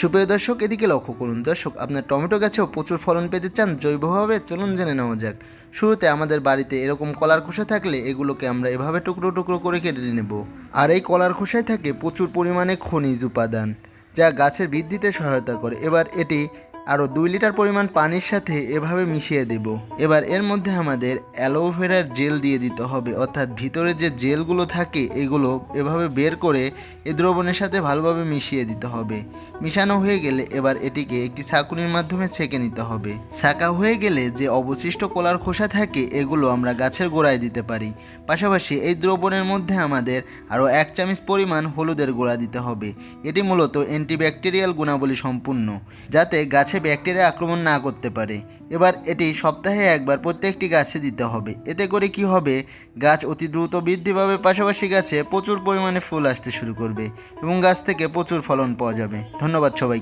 সুপ্রিয় দর্শক, এদিকে লক্ষ্য করুন দর্শক, আপনার টমেটো গাছেও প্রচুর ফলন পেতে চান। জৈবভাবে চলুন জেনে নেওয়া যাক। শুরুতে আমাদের বাড়িতে এরকম কলার খোসা থাকলে এগুলোকে আমরা এভাবে টুকরো টুকরো করে কেটে নেব। আর এই কলার খোসায় থাকে প্রচুর পরিমাণে খনিজ উপাদান, যা গাছের বৃদ্ধিতে সহায়তা করে। এবার এটি আরও দুই লিটার পরিমাণ পানির সাথে এভাবে মিশিয়ে দেব। এবার এর মধ্যে আমাদের অ্যালোভেরার জেল দিয়ে দিতে হবে, অর্থাৎ ভিতরে যে জেলগুলো থাকে এগুলো এভাবে বের করে এই দ্রবণের সাথে ভালোভাবে মিশিয়ে দিতে হবে। মিশানো হয়ে গেলে এবার এটিকে একটি ছাঁকুনির মাধ্যমে ছেঁকে নিতে হবে। ছাঁকা হয়ে গেলে যে অবশিষ্ট কলার খোসা থাকে এগুলো আমরা গাছের গোড়ায় দিতে পারি। পাশাপাশি এই দ্রবণের মধ্যে আমাদের আরও এক চামচ পরিমাণ হলুদের গুঁড়া দিতে হবে। এটি মূলত অ্যান্টিব্যাকটেরিয়াল গুণাবলী সম্পূর্ণ, যাতে গাছে ব্যাকটেরিয়া আক্রমণ না করতে পারে। এবার এটি সপ্তাহে একবার প্রত্যেকটি গাছে দিতে হবে। এতে করে কি হবে? গাছ অতি দ্রুত বৃদ্ধি পাবে, পাশাপাশি গাছে প্রচুর পরিমাণে ফুল আসতে শুরু করবে এবং গাছ থেকে প্রচুর ফলন পাওয়া যাবে। ধন্যবাদ সবাইকে।